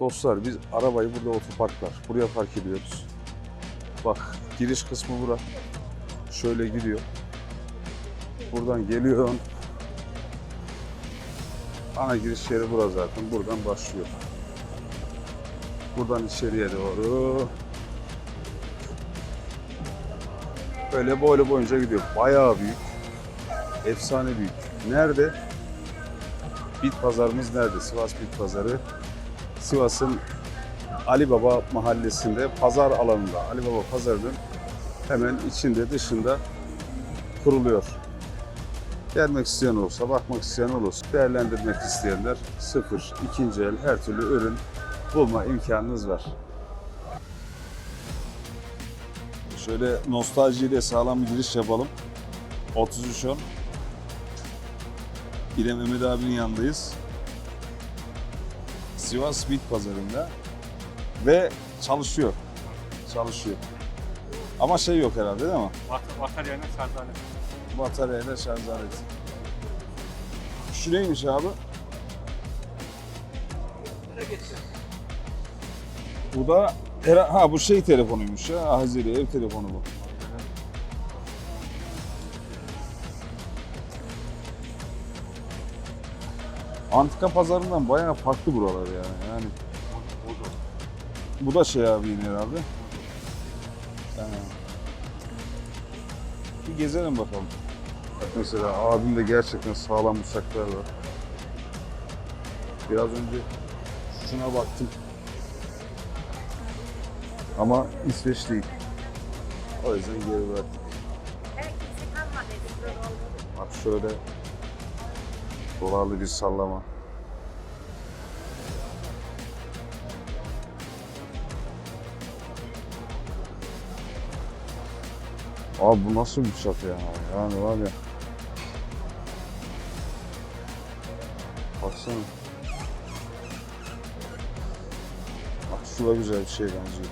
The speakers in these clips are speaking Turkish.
Dostlar biz arabayı burada otoparklar. Buraya park ediyoruz. Bak giriş kısmı bura. Şöyle gidiyor. Buradan geliyorsun. Ana giriş yeri bura zaten. Buradan başlıyor. Buradan içeriye doğru. Böyle boylu boyunca gidiyor. Bayağı büyük. Efsane büyük. Nerede? Bit pazarımız nerede? Sivas Bit Pazarı. Sivas'ın Ali Baba mahallesinde pazar alanında Ali Baba pazarının hemen içinde dışında kuruluyor. Gelmek isteyen olursa, bakmak isteyen olursa, değerlendirmek isteyenler sıfır, ikinci el her türlü ürün bulma imkanınız var. Şöyle nostaljiyle sağlam bir giriş yapalım. 3310 yine Mehmet abinin yanındayız. Sivas Bit Pazarı'nda ve çalışıyor. Çalışıyor. Ama şey yok herhalde değil mi? Vat- Bataryayla şarj aleti. Bataryayla şarj aleti. Şu neymiş abi? Bu da ha bu şey telefonuymuş ya. Hazire ev telefonu bu. Antika pazarından bayağı farklı buralar yani. Yani bu da şey abi yine herhalde. Ha. Bir gezelim bakalım. Bak mesela abimde gerçekten sağlam bıçaklar var. Biraz önce şuna baktım. Ama İsveç değil. O yüzden geri bıraktık. Bak şöyle dolarlı bir sallama. Abi bu nasıl bir bıçak ya? Yani var ya. Baksana. Bak şu da güzel bir şey benziyor.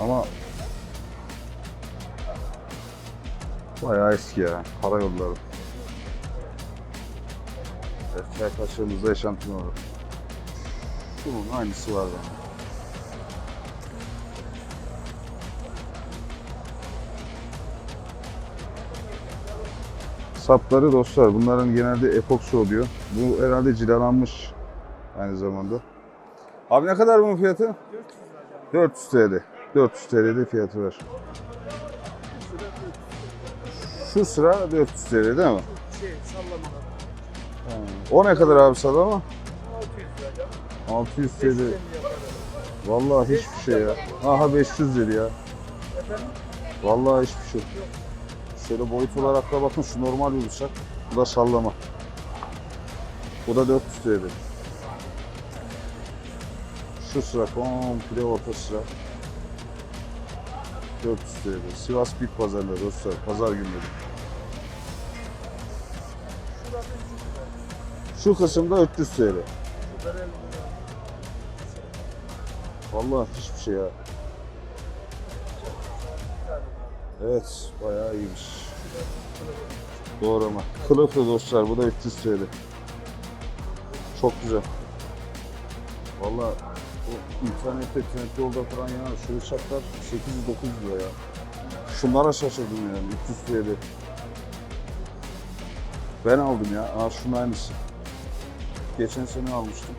Ama Bayağı eski ya. Karayolları. Erkek kaçığımızda yaşantım olur. Bunun aynısı var bende. Sapları dostlar bunların genelde epoksi oluyor. Bu herhalde cilalanmış aynı zamanda. Abi ne kadar bunun fiyatı? 400 TL. 400 TL'de fiyatı var. Şu sıra 400 TL değil mi? Şey, sallamalar. Ha. O ne kadar abi sallama? 600 lira. 600 TL. Vallahi hiçbir şey ya. Aha 500 lira ya. Efendim? Vallahi hiçbir şey. Şöyle boyut olarak da bakın şu normal bıçak. Bu da sallama. Bu da 400 TL. Şu sıra komple orta sıra. 400 TL. Sivas Bit Pazarları dostlar. Pazar günleri. Şu kısımda 300 TL. Vallahi hiçbir şey ya. Evet, bayağı iyiymiş. Doğrama. Kılıflı dostlar, bu da 300 TL. Çok güzel. Vallahi bu internette, yolda falan ya şu uçaklar 800-900 lira ya. Şunlara şaşırdım yani, 300 TL. Ben aldım ya, aa şunun aynısı. Geçen sene almıştım.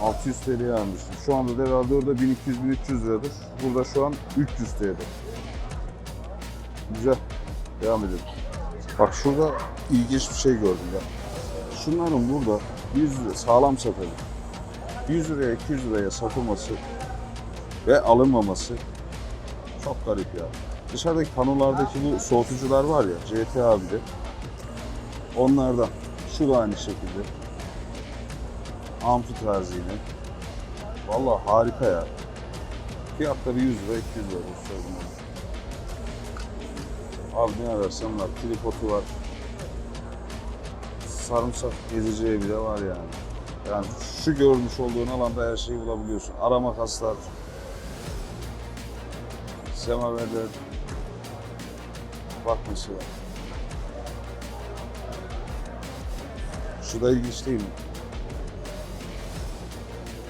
600 TL'ye almıştım. Şu anda da herhalde orada 1200-1300 liradır. Burada şu an 300 TL. Güzel. Devam edelim. Bak şurada ilginç bir şey gördüm ya. Şunların burada 100 lira sağlam satalım. 100 liraya 200 liraya satılması ve alınmaması çok garip ya. Dışarıdaki panolardaki bu soğutucular var ya CTA bir de. Onlardan. Şu da aynı şekilde. Amfi tarzı yine. Vallahi harika ya. Fiyatları 100 lira 200 lira. bunlar. Abi ne ararsan var. Tripodu var. Sarımsak gezeceği bile var yani. Yani şu görmüş olduğun alanda her şeyi bulabiliyorsun. Ara makaslar. Semaverler. Bak mesela. Şu da ilginç değil mi?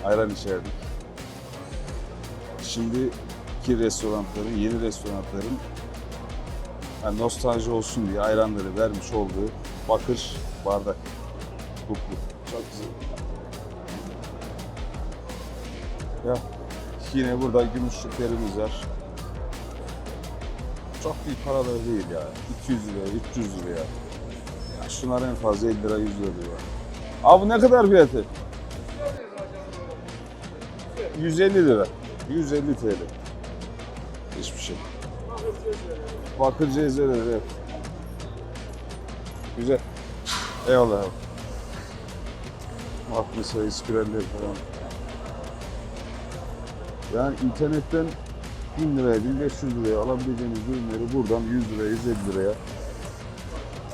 Ayran içerdik. Şimdiki restoranların, yeni restoranların yani nostalji olsun diye ayranları vermiş olduğu bakır bardak. Kuklu. Çok güzel. Ya yine burada gümüşlüklerimiz var. Çok büyük paralar değil ya. 200 liraya, 300 liraya. Ya şunlar en fazla 50 lira, 100 lira diyor. Abi ne kadar fiyatı? 150 lira. 150 TL. Hiçbir şey. Bakır cezveler evet. Güzel. Eyvallah abi. Bak mesela falan. Yani internetten 1000 liraya, 1500 liraya alabileceğiniz ürünleri buradan 100 liraya, 150 liraya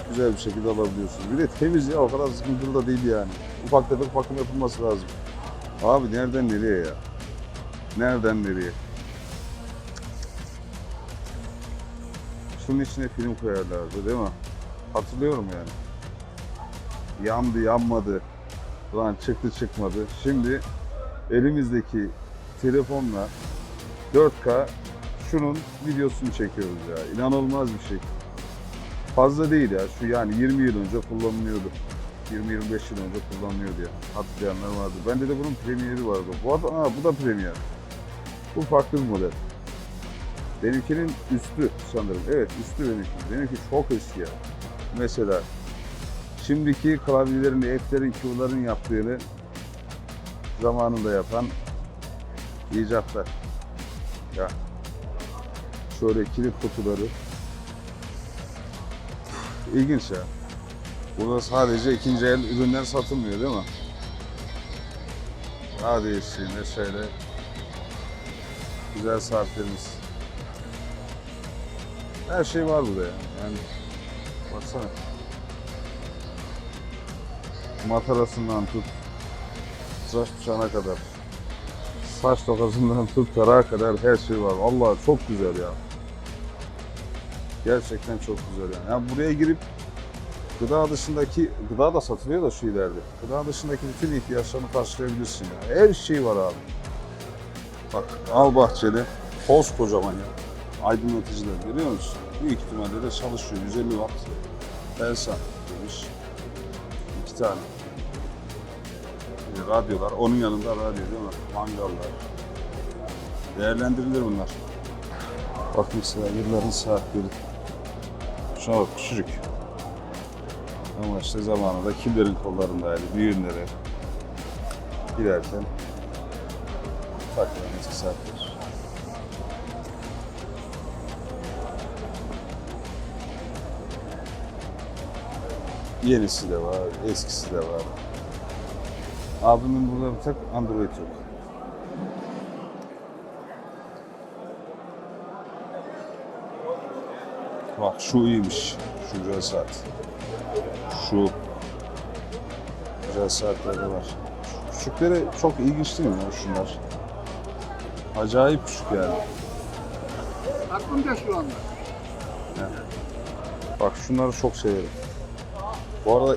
güzel bir şekilde alabiliyorsunuz. Bir de temiz ya, o kadar sıkıntılı da değil yani. Ufak tefek bakım yapılması lazım. Abi nereden nereye ya? Nereden nereye? Şunun içine film koyarlardı değil mi? Hatırlıyorum yani. Yandı, yanmadı. Ulan çıktı çıkmadı. Şimdi elimizdeki telefonla 4K şunun videosunu çekiyoruz ya. İnanılmaz bir şey. Fazla değil ya. Şu yani 20 yıl önce kullanılıyordu. 20-25 yıl önce kullanılıyordu ya. Hatırlayanlar vardı. Bende de bunun premieri vardı. Bu, arada, ha, bu da premier. Bu farklı bir model. Benimkinin üstü sanırım. Evet üstü benimki. Benimki çok eski ya. Mesela şimdiki klavyelerin, F'lerin, Q'ların yaptığını zamanında yapan icatlar. Ya şöyle kilit kutuları. İlginç ya. Burada sadece ikinci el ürünler satılmıyor değil mi? Daha değiştiğinde şöyle güzel saatlerimiz. Her şey var burada yani. yani baksana. Matarasından tut, tıraş bıçağına kadar. Saç tokasından tut, tarağa kadar her şey var. Allah çok güzel ya. Gerçekten çok güzel yani. yani buraya girip gıda dışındaki, gıda da satılıyor da şu ileride. Gıda dışındaki bütün ihtiyaçlarını karşılayabilirsin ya. Her şey var abi. Bak al bahçeli, koskocaman ya. Aydınlatıcılar görüyor musun? Büyük ihtimalle de çalışıyor. 150 watt. Elsa demiş. İki tane. Bir radyolar. Onun yanında radyo değil mi? Mangallar. Değerlendirilir bunlar. Bak mesela yılların saatleri. Şuna bak küçücük. Ama işte zamanında kimlerin kollarındaydı, düğünlere giderken takılan eski saatler. Yenisi de var, eskisi de var. Abimin burada bir tek Android yok. Bak şu iyiymiş. Şu güzel saat. Şu güzel saatler de var. Küçükleri çok ilginç değil mi ya şunlar? Acayip küçük yani. Aklımda şu anda. Bak şunları çok severim. Bu arada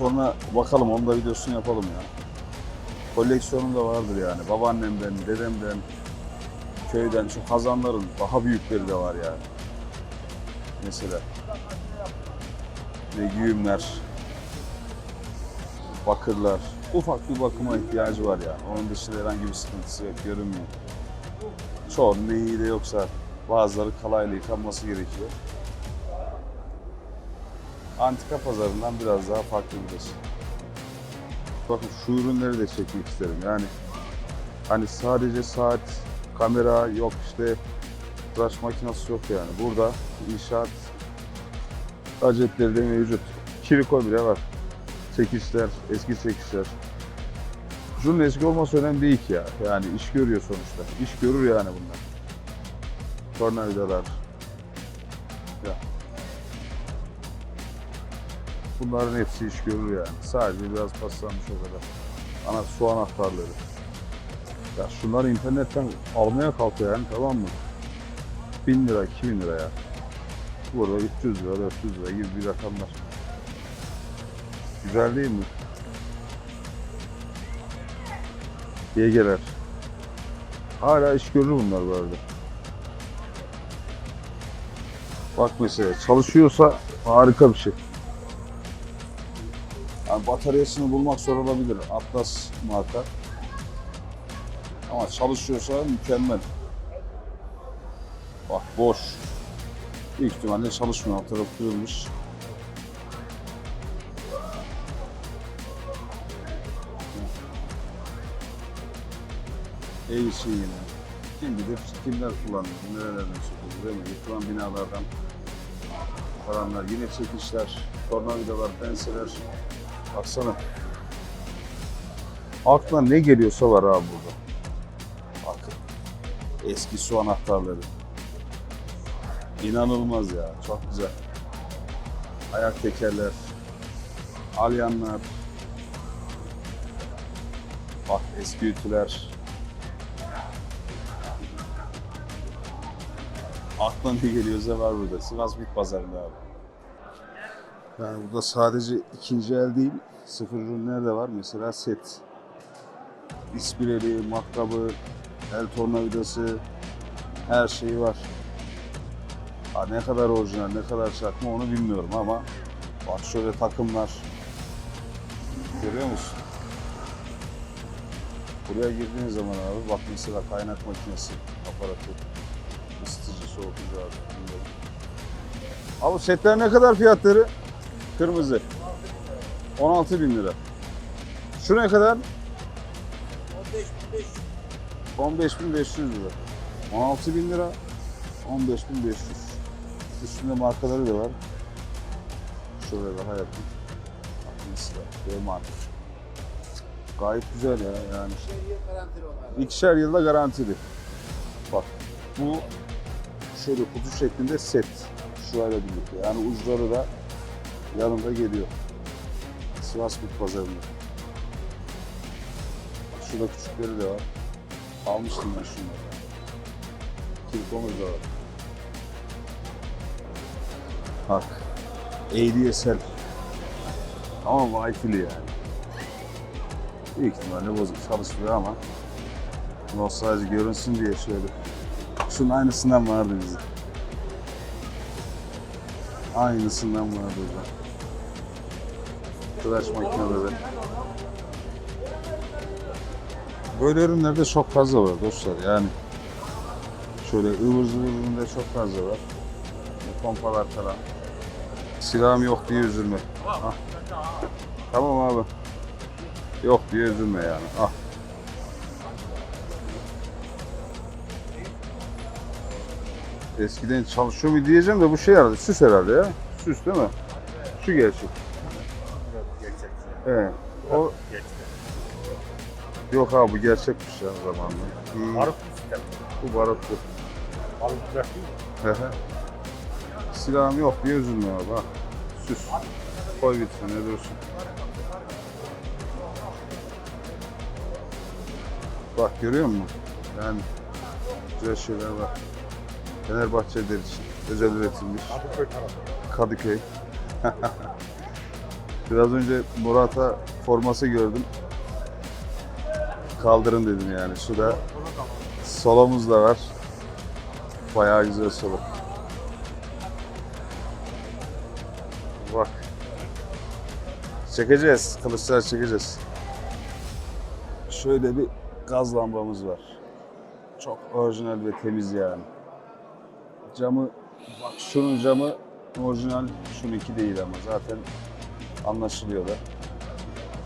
sonra bakalım onun da videosunu yapalım ya. Koleksiyonum da vardır yani. Babaannemden, dedemden, köyden şu kazanların daha büyükleri de var yani. Mesela ve güğümler, bakırlar. Ufak bir bakıma ihtiyacı var yani. Onun dışında herhangi bir sıkıntısı yok, görünmüyor. Çoğunun neyi de yoksa bazıları kalayla yıkanması gerekiyor. Antika pazarından biraz daha farklı burası. Bakın şu ürünleri de çekmek isterim. Yani hani sadece saat, kamera yok işte tıraş makinesi yok yani. Burada inşaat gadgetleri de mevcut. Kiriko bile var. Çekişler, eski çekişler. Şunun eski olması önemli değil ki ya. Yani iş görüyor sonuçta. İş görür yani bunlar. Tornavidalar. Bunların hepsi iş görür yani. Sadece biraz paslanmış o kadar. Ana su anahtarları. Ya şunları internetten almaya kalkıyor yani tamam mı? 1000 lira, 2000 lira ya. Burada 300 lira, 400 lira gibi bir rakamlar. Güzel değil mi? YG'ler. Hala iş görür bunlar bu. Bak mesela çalışıyorsa harika bir şey. Yani bataryasını bulmak zor olabilir. Atlas marka. Ama çalışıyorsa mükemmel. Bak boş. Büyük ihtimalle çalışmıyor. Alt tarafı kırılmış. Yine. Kim bilir kimler kullanıyor, nerelerden söküyor değil mi? Yıkılan binalardan falanlar, yine çekişler, tornavidalar, penseler. Baksana. Aklına ne geliyorsa var abi burada. Bak. Eski su anahtarları. İnanılmaz ya, çok güzel. Ayak tekerler, alyanlar. Bak eski ütüler. Aklına ne geliyorsa var burada. Sivas Bit Pazarı'nda abi. Yani burada sadece ikinci el değil, sıfır ürünler de var. Mesela set. İspireli, matkabı, el tornavidası, her şeyi var. Ha, ne kadar orijinal, ne kadar çakma onu bilmiyorum ama bak şöyle takımlar. Görüyor musun? Buraya girdiğin zaman abi bak mesela kaynak makinesi, aparatı, ısıtıcı, soğutucu abi. Abi setler ne kadar fiyatları? Kırmızı. 16 bin lira. Şu ne kadar? 15.500 lira. 16 bin lira. 15.500. Üstünde markaları da var. Şöyle daha yakın. Mesela B marka. Gayet güzel ya yani. İkişer yılda garantili. Bak bu şöyle kutu şeklinde set. Şurayla birlikte. Yani uçları da yanında geliyor. Sivas Bit Pazarı'nda. Şurada küçükleri de var. Almıştım ben şunları. Kirkomuz da var. Bak. ADSL. Ama Wi-Fi'li yani. Büyük ihtimalle bozuk çalışmıyor ama nostalji görünsün diye şöyle. Şunun aynısından vardı bizde. Aynısından vardı burada. Tıraş makineleri. Böyle ürünlerde çok fazla var dostlar yani. Şöyle ıvır zıvır üründe çok fazla var. Pompalar falan. Silahım yok diye üzülme. Ah. Tamam abi. Yok diye üzülme yani. Ah. Eskiden çalışıyor mu diyeceğim de bu şey herhalde. Süs herhalde ya. Süs değil mi? Şu gerçek. Evet. O yok abi bu gerçekmiş ya zamanında. Hmm, Barut sistem. bu barutlu. Barut trafiği. Hı hı. Silahım yok diye üzülme abi. ha. Süs. Koy vitrine dursun. Bak görüyor musun? Yani güzel şeyler var. Fenerbahçeliler için özel üretilmiş. Kadıköy tarafı. Kadıköy. Biraz önce Murat'a forması gördüm. Kaldırın dedim yani. Şurada solomuz da var. Bayağı güzel solo. Bak. Çekeceğiz. Kılıçlar çekeceğiz. Şöyle bir gaz lambamız var. Çok orijinal ve temiz yani. Camı, bak şunun camı orijinal, şununki değil ama zaten anlaşılıyor da.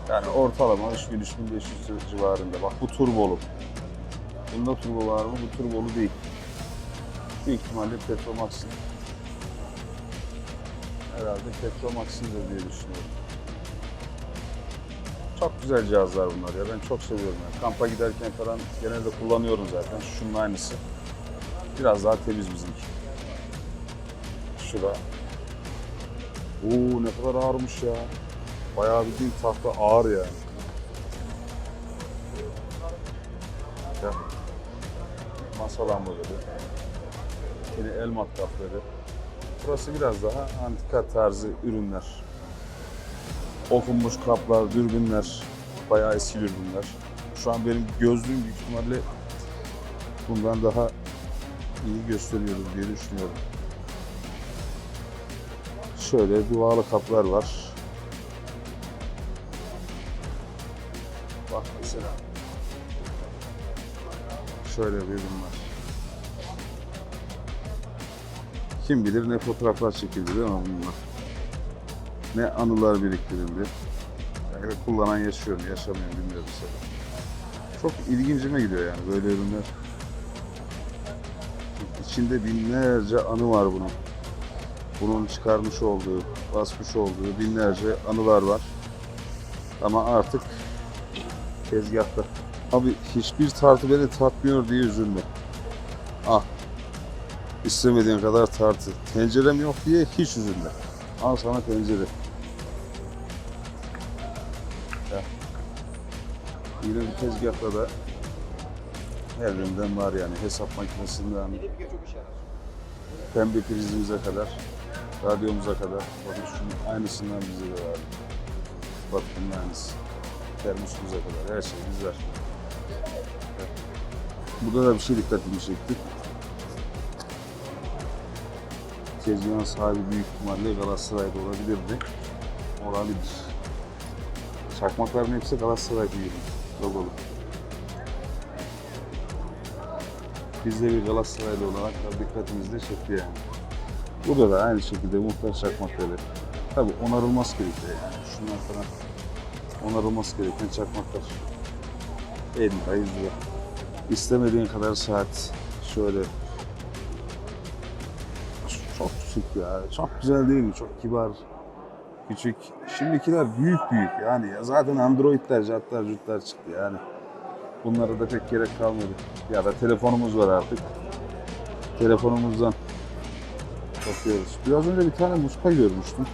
Yani ortalama 3000-3500 civarında. Bak bu turbolu. Bunda turbo var mı? Bu turbolu değil. Büyük ihtimalle Petromax'ın. Herhalde Petromax'ındır diye düşünüyorum. Çok güzel cihazlar bunlar ya. Ben çok seviyorum. Yani. Kampa giderken falan genelde kullanıyorum zaten. Şunun aynısı. Biraz daha temiz bizimki. Şura. Oo ne kadar ağırmış ya. Bayağı bildiğin tahta ağır yani. Ya. Masa lambaları. Yine el matkapları. Burası biraz daha antika tarzı ürünler. okunmuş kaplar, dürbünler, bayağı eski dürbünler. Şu an benim gözlüğüm büyük ihtimalle bundan daha iyi gösteriyordur diye düşünüyorum. Şöyle duvarlı kaplar var. Bak mesela. Şöyle bir ürün var. Kim bilir ne fotoğraflar çekildi değil mi bunlar? Ne anılar biriktirildi. Yani kullanan yaşıyor mu, yaşamıyor mu bilmiyorum tabii. Çok ilgincime gidiyor yani böyle ürünler. İçinde binlerce anı var bunun. Bunun çıkarmış olduğu, basmış olduğu binlerce anılar var. Ama artık tezgahta. Abi hiçbir tartı beni tatmıyor diye üzülme. Ah. İstemediğin kadar tartı. Tencerem yok diye hiç üzülme. Al sana tencere. Ya. Yine bir tezgahta da her üründen var yani. Hesap makinesinden, pembe prizimize kadar, radyomuza kadar. Bakın şunun aynısından bize de var. Bak bunun aynısı. Termosumuza kadar her şeyimiz var. Burada da bir şey dikkatimi çekti. Tezgahın sahibi büyük ihtimalle Galatasaray'da olabilirdi. Olabilir. Çakmakların hepsi Galatasaray gibi logolu. Biz de bir Galatasaraylı olarak da dikkatimizi de çekti yani. Burada da aynı şekilde muhtar çakmakları. Tabi onarılmaz gerekiyor yani. Şunlar falan onarılması gereken çakmaklar. 50 lira, 100 lira. İstemediğin kadar saat. Şöyle. Çok küçük ya. Çok güzel değil mi? Çok kibar. Küçük. Şimdikiler büyük büyük yani. Ya zaten Androidler, jatlar, jutlar çıktı yani. Bunlara da pek gerek kalmadı. Ya da telefonumuz var artık. Telefonumuzdan bakıyoruz. Biraz önce bir tane muska görmüştüm.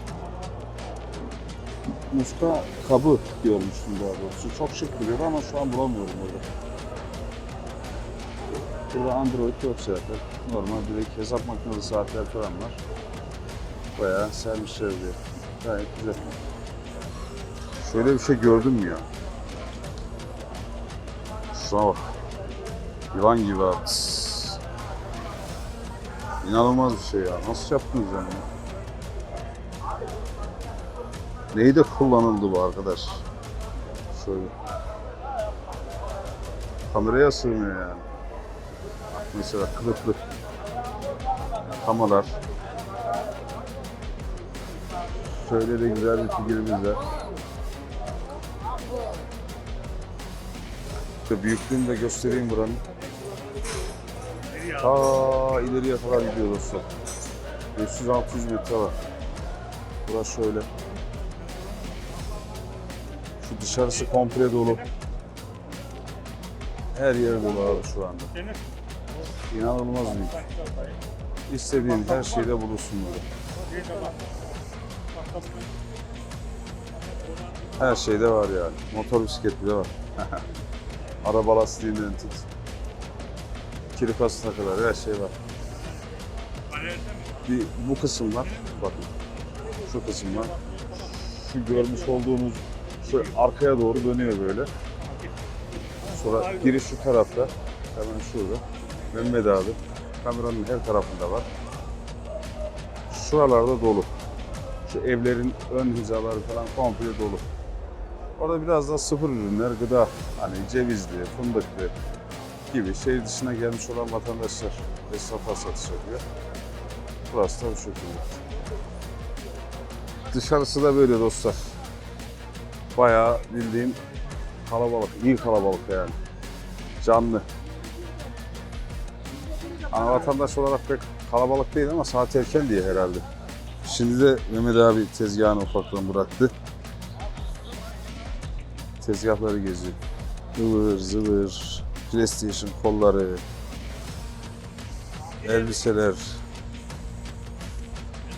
Muska kabı görmüştüm daha doğrusu. Çok şık duruyor ama şu an bulamıyorum orada. Burada Android yok zaten. Normal direkt hesap makinesi saatler falan var. Bayağı servisler diyor. Gayet güzel. Şöyle bir şey gördün mü ya? Şuna bak. Yılan gibi abi. İnanılmaz bir şey ya. Nasıl yaptınız yani? Neyde kullanıldı bu arkadaş? Şöyle. Kameraya sığmıyor yani. Mesela kılıflı kamalar. Şöyle de güzel bir figürümüz var. İşte büyüklüğünü de göstereyim buranın. Ta ileriye kadar gidiyor dostlar. 500-600 metre var. Burası şöyle. Şu dışarısı komple dolu. Her yer dolu abi şu anda. İnanılmaz büyük. İstediğin her şeyde bulursun burada. Her şeyde var yani. Motor bisikleti de var. Araba lastiğinden tut. Kirikasına kadar her şey var. Bir bu kısım var. Bakın. Şu kısım var. Şu görmüş olduğunuz şu arkaya doğru dönüyor böyle. Sonra giriş şu tarafta. Hemen şurada. Mehmet abi. Kameranın her tarafında var. Şuralarda dolu. Şu evlerin ön hizaları falan komple dolu. Orada biraz daha sıfır ürünler, gıda, hani cevizli, fındıklı gibi şehir dışına gelmiş olan vatandaşlar esnafa satış yapıyor. Burası da bu şekilde. Dışarısı da böyle dostlar. Bayağı bildiğin kalabalık, iyi kalabalık yani. Canlı. Ana vatandaş olarak pek kalabalık değil ama saat erken diye herhalde. Şimdi de Mehmet abi tezgahını ufaktan bıraktı. Tezgahları geziyor. Ivır zıvır, PlayStation kolları, elbiseler,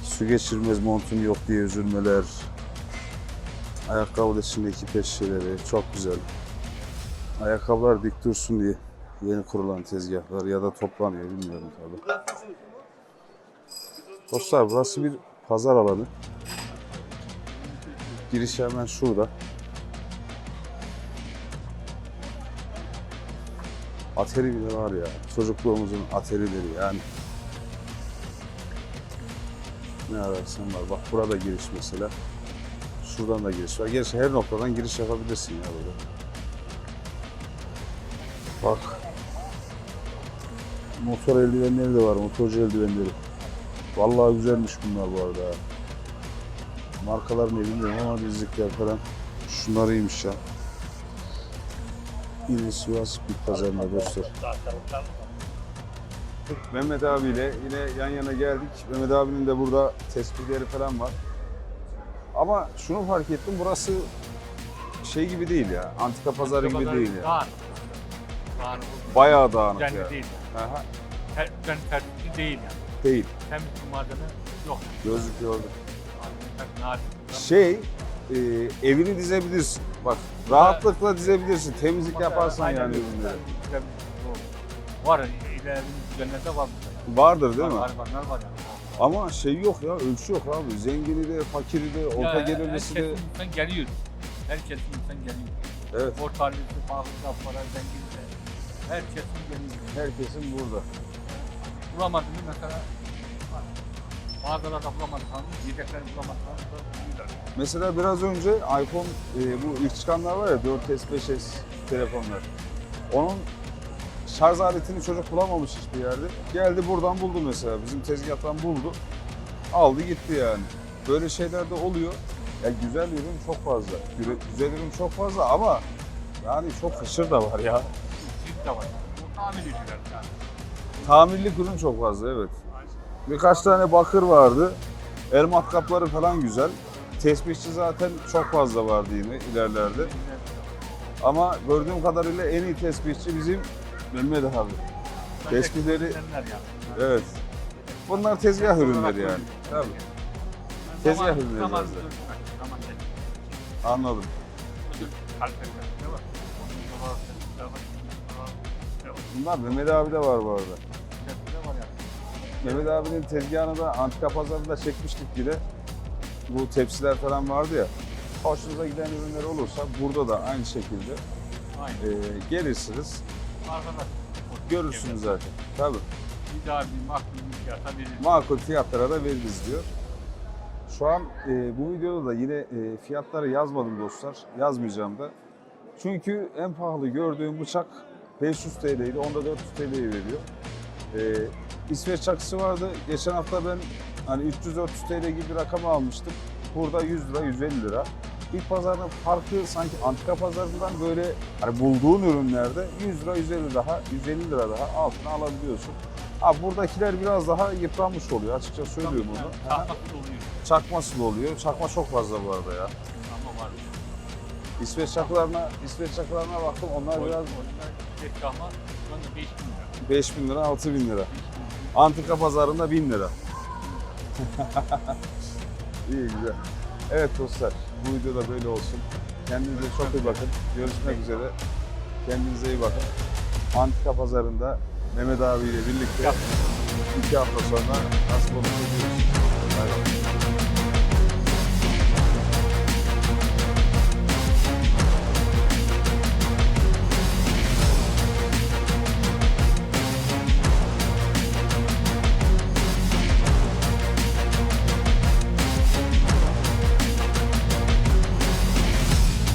su geçirmez montum yok diye üzülmeler, ayakkabı içindeki peşçeleri çok güzel. Ayakkabılar dik dursun diye yeni kurulan tezgahlar ya da toplanıyor bilmiyorum tabi. Dostlar burası bir pazar alanı. Giriş hemen şurada. Ateri var ya. Çocukluğumuzun aterileri yani. Ne ararsan var. Bak burada giriş mesela. Şuradan da giriş var. Gerçi her noktadan giriş yapabilirsin ya böyle. Bak. Motor eldivenleri de var. Motorcu eldivenleri. Vallahi güzelmiş bunlar bu arada. Markalar ne bilmiyorum ama dizlikler falan. Şunlar iyiymiş ya. Yine Sivas Bit Pazarı'nda dostlar. Mehmet abiyle yine yan yana geldik. Mehmet abinin de burada tespitleri falan var. Ama şunu fark ettim burası şey gibi değil ya. Antika pazarı gibi değil ya. Dağınık. Dağınık. Bayağı dağınık Düzenli ya. değil. Aha, Ter, düzenli tertipli değil yani. değil. Temiz bir malzeme yok. Gözlük nadir. Şey, e, evini dizebilirsin. Bak rahatlıkla dizebilirsin. Temizlik yaparsan Aynen yani öyle. ürünleri. Doğru. Var ilerinin düzenlerinde var. Vardır değil mi? Var, var, var, var yani. Ama şey yok ya, ölçü yok abi. Zengini de, fakiri de, orta Ya, gelirlisi de. Her kesim insan geliyor. Her kesim insan geliyor. Evet, Orta halisi, pahalı zengin de. Her kesim geliyor. herkesin burada. Bulamadığını mesela mağazalarda yedekleri bulamadık hanım da. Mesela biraz önce iPhone, e, bu ilk çıkanlar var ya 4S, 5S telefonlar. Onun şarj aletini çocuk bulamamış hiçbir yerde. Geldi buradan buldu mesela. Bizim tezgahtan buldu. Aldı gitti yani. Böyle şeyler de oluyor. Ya güzel ürün çok fazla. Güre- Güzel ürün çok fazla ama yani çok hışır da var ya. Çift de var. Bu tahmin ediyorlar yani. Tamirlik ürün çok fazla evet. Birkaç tane bakır vardı. El matkapları falan güzel. Tespihçi zaten çok fazla vardı yine ilerlerde. Ama gördüğüm kadarıyla en iyi tespihçi bizim Mehmet abi. Tespihleri-. Evet. Bunlar tezgah ürünleri yani. Tabii. Tezgah ürünleri. Anladım. Bunlar Mehmet abi de var bu arada. Mehmet abinin tezgahını da antika pazarında çekmiştik bile. Bu tepsiler falan vardı ya. Hoşunuza giden ürünler olursa burada da aynı şekilde Aynen. e, gelirsiniz. Arkadaş. Görürsünüz zaten. Tabii. Bir makul bir fiyata verir. makul fiyatlara da veririz diyor. Şu an e, bu videoda da yine e, fiyatları yazmadım dostlar. Yazmayacağım da. Çünkü en pahalı gördüğüm bıçak 500 TL'ydi. Onda 400 TL'yi veriyor. E, İsveç çakısı vardı. Geçen hafta ben hani 300-400 TL gibi bir rakam almıştım. Burada 100 lira, 150 lira. İlk pazarın farkı sanki antika pazarından böyle hani bulduğun ürünlerde 100 lira, 150 daha, 150 lira daha altına alabiliyorsun. Ha buradakiler biraz daha yıpranmış oluyor açıkça söylüyorum bunu. Tahmak oluyor. Çakması da oluyor. Çakma çok fazla bu arada ya. Ama var. İsveç çakılarına, İsveç çakılarına baktım onlar biraz Tek ama şu anda 5 bin lira. 5 bin lira, 6 bin lira. Antika pazarında 1000 lira. İyi güzel. Evet dostlar bu videoda böyle olsun. Kendinize çok iyi bakın. Görüşmek üzere. Kendinize iyi bakın. Antika pazarında Mehmet abiyle birlikte iki hafta sonra nasıl olursa görüşürüz. Bay bay.